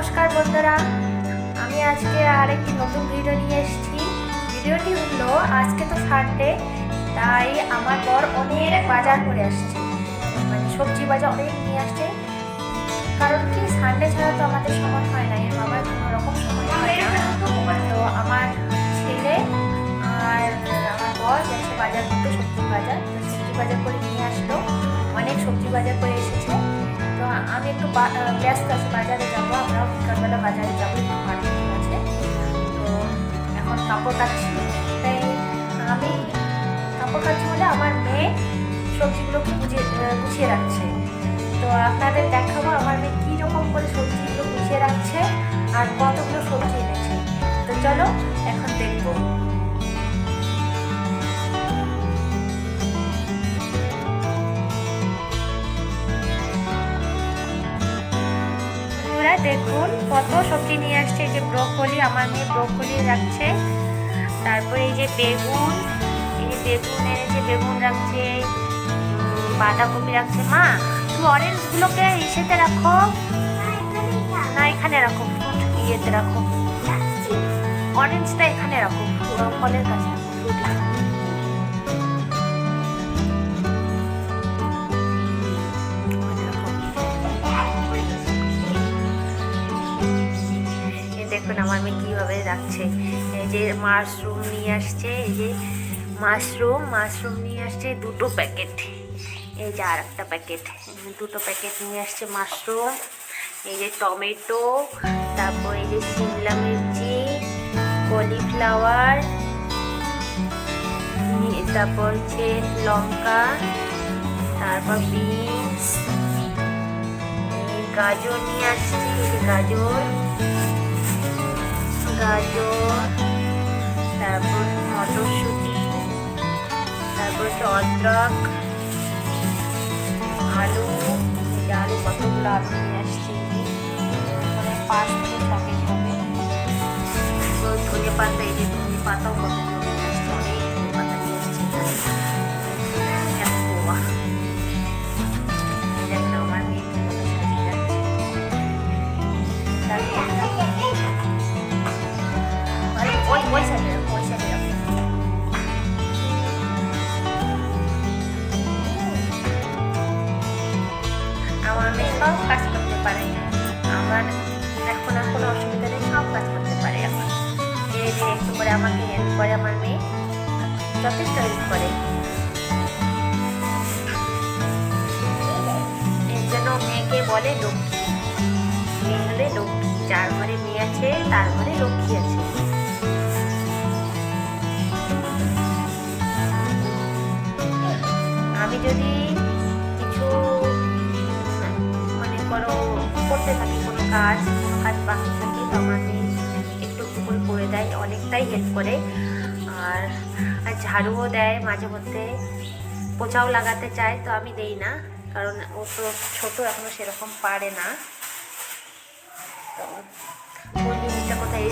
নমস্কার বন্ধুরা, আমি আজকে আরেকটি নতুন ভিডিও নিয়ে এসেছি। ভিডিওটি হলো, আজকে তো সানডে তাই আমার বর অনেক বাজার করে আসছে। মানে সবজি বাজার অনেক নিয়ে আসছে। কারণ কি সানডে ছাড়া তো আমাদের সময় হয় না, এর বাবার কোনো রকম সময় হয় না। তো আমার ছেলে আর আমার বর গেছে বাজার করতে, সবজি বাজার। সবজি বাজার করে নিয়ে আসলো। অনেক সবজি বাজার করে এসেছে। আমি একটু ব্যস্ত আছি, বাজারে যাব আমরা। বিকালবেলা বাজারে যাব, একটু মার্কেটিং আছে? তো এখন কাপড় কাচ্ছি। তাই আমি কাপড় কাচ্ছি বলে আমার মেয়ে সবজিগুলোকে গুছিয়ে গুছিয়ে রাখছে। তো আপনাদের দেখাবো আমার মেয়ে কী রকম করে সবজিগুলো গুছিয়ে রাখছে আর কতগুলো সবজি এনেছে। তো চলো, এখন দেখব। সবজি নিয়ে আসছে এই যে ব্রোকলি আমার মেয়ে ব্রোকলি রাখছে। তারপরে এই যে বেগুন এই যে বেগুন এনেছে বেগুন রাখছে বাঁধাকপি রাখছে। মা তুমি অরেঞ্জগুলোকে ইসেতে রাখো। না এখানে রাখো ফ্রুট ইয়েতে রাখো। অরেঞ্জটা এখানে রাখো ফলের কাছে রাখো, যে মাশরুম নিয়ে আসছে, এই যে মাশরুম মাশরুম নিয়ে আসছে দুটো প্যাকেট। এই যে আর একটা প্যাকেট। দুটো প্যাকেট নিয়ে আসছে মাশরুম, এই যে টমেটো, তারপর এই যে শিমলা মির্চি, কলিফ্লাওয়ার তারপর হচ্ছে লঙ্কা, তারপর বিনস গাজর নিয়ে আসছে গাজর। গাজর মটরশুঁটি তারপর হচ্ছে অদ্রক আলু এই যে আলু কতগুলো আলু নিয়ে আসছি মানে পাঁচ থেকে ছ কেজি হবে তো ধনে পাতা এই যে ধনে পাতাও কতগুলো আমার সব কাজ করতে পারে। আমার এখন আর কোনো অসুবিধা নেই, সব কাজ করতে পারে এখন ধীরে ধীরে একটু করে আমাকে হেল্প করে আমার মেয়ে। যথেষ্ট হেল্প করে। এর জন্য মেয়েকে বলে লক্ষ্মী। মেয়ে হলে লক্ষ্মী। যার ঘরে মেয়ে আছে, তার ঘরে লক্ষ্মী আছে। আমি যদি থাকি তো একটু একটু করে দেয়, অনেকটাই হেল্প করে। আর ঝাড়ুও দেয় মাঝে মধ্যে। পোছাও লাগাতে চায়, তো আমি দেই না, কারণ ও তো ছোটো, এখনও সেরকম পারে না। জিনিসটা কোথায়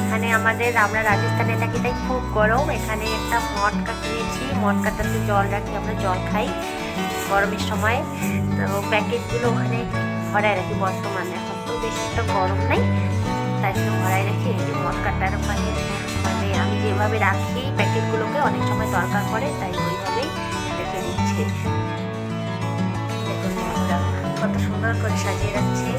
এখানে আমাদের আমরা রাজস্থানে থাকি, তাই খুব গরম। এখানে একটা মটকা কিনেছি মটকাটাতে জল রাখি, আমরা জল খাই গরমের সময়। তো প্যাকেটগুলো ওখানে ভরায় রাখি বর্তমানে। এখন বেশি একটা গরম নাই, তাই জন্য ভরায় রাখি এই যে মটকাটার ওখানে মানে আমি যেভাবে রাখি প্যাকেটগুলোকে, অনেক সময় দরকার পড়ে, তাই ওইভাবেই রেখে দিচ্ছি। দেখুন কত সুন্দর করে সাজিয়ে রাখছে।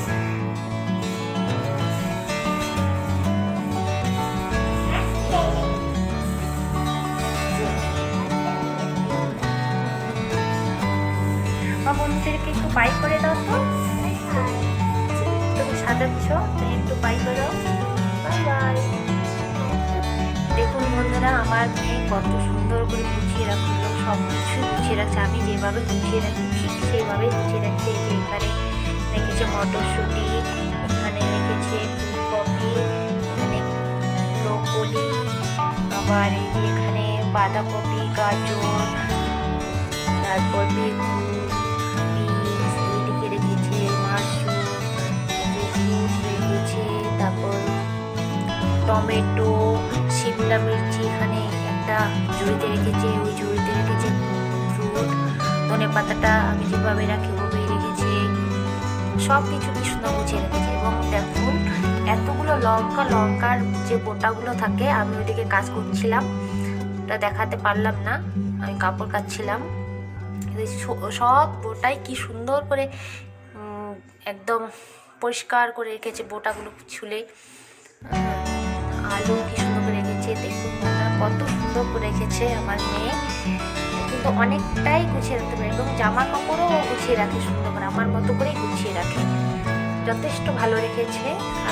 বা বন্ধুদেরকে একটু বাই করে দাও তো। সাজাচ্ছ তুমি একটু বাই করো। বাই বাই দেখুন বন্ধুরা, আমার মেয়ে কত সুন্দর করে গুছিয়ে রাখল সব কিছু গুছিয়ে রাখছে। আমি যেভাবে গুছিয়ে রাখি, ঠিক সেইভাবে গুছিয়ে রাখছে। এখানে রেখেছে মটরশুঁটি, এখানে রেখেছে ফুলকপি, এখানে ব্রোকলি, আবার এখানে বাঁধাকপি, গাজর, তারপর বেগুন টমেটো শিমলা মির্চি, এখানে একটা ঝুড়িতে রেখেছে, ওই ঝুড়িতে রেখেছে ফ্রুট ধনে পাতাটা আমি যেভাবে রাখি ওভাবেই রেখেছে। সব কিছু কি সুন্দর গুছিয়ে রেখেছে। এবং দেখুন এতগুলো লঙ্কা, লঙ্কার যে বোটাগুলো থাকে, আমি ওইদিকে কাজ করছিলাম। ওটা দেখাতে পারলাম না, আমি কাপড় কাচ্ছিলাম। সব বোটাই কি সুন্দর করে একদম পরিষ্কার করে রেখেছে বোটাগুলো ছুলে। আলু কি সুন্দর করে রেখেছে, দেখুন কত সুন্দর করে রেখেছে আমার মেয়ে। কিন্তু অনেকটাই গুছিয়ে রাখতে পারে এবং জামা কাপড়ও গুছিয়ে রাখে সুন্দর করে, আমার মতো করেই গুছিয়ে রাখে। যথেষ্ট ভালো রেখেছে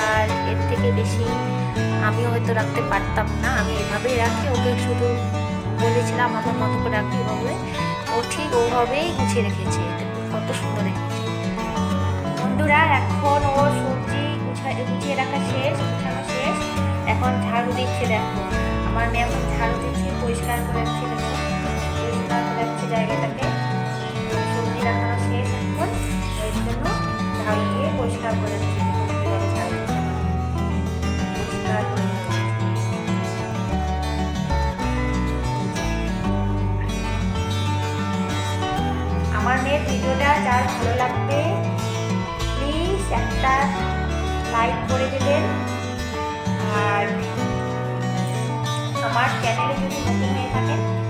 আর এর থেকে বেশি আমিও হয়তো রাখতে পারতাম না, আমি এভাবেই রাখি, ওকে শুধু বলেছিলাম আমার মতো করে রাখি ওভাবে ও ঠিক ওভাবেই গুছিয়ে রেখেছে কত সুন্দর রেখেছে। বন্ধুরা, এখন ও দিচ্ছে দেখো। আমার মেয়ে এখন ঝাড়ু দিচ্ছে, পরিষ্কার করে রাখছে দেখো। পরিষ্কার করে রাখছে জায়গাটাকে। সবজি রাখানো শেষ এখন। এর জন্য ঝাড়ু দিয়ে পরিষ্কার করে দিচ্ছে। আমার মেয়ের ভিডিওটা যার ভালো লাগবে প্লিজ একটা লাইক করে দেবেন। আর আমার চ্যানেলে যদি নতুন হয়ে থাকেন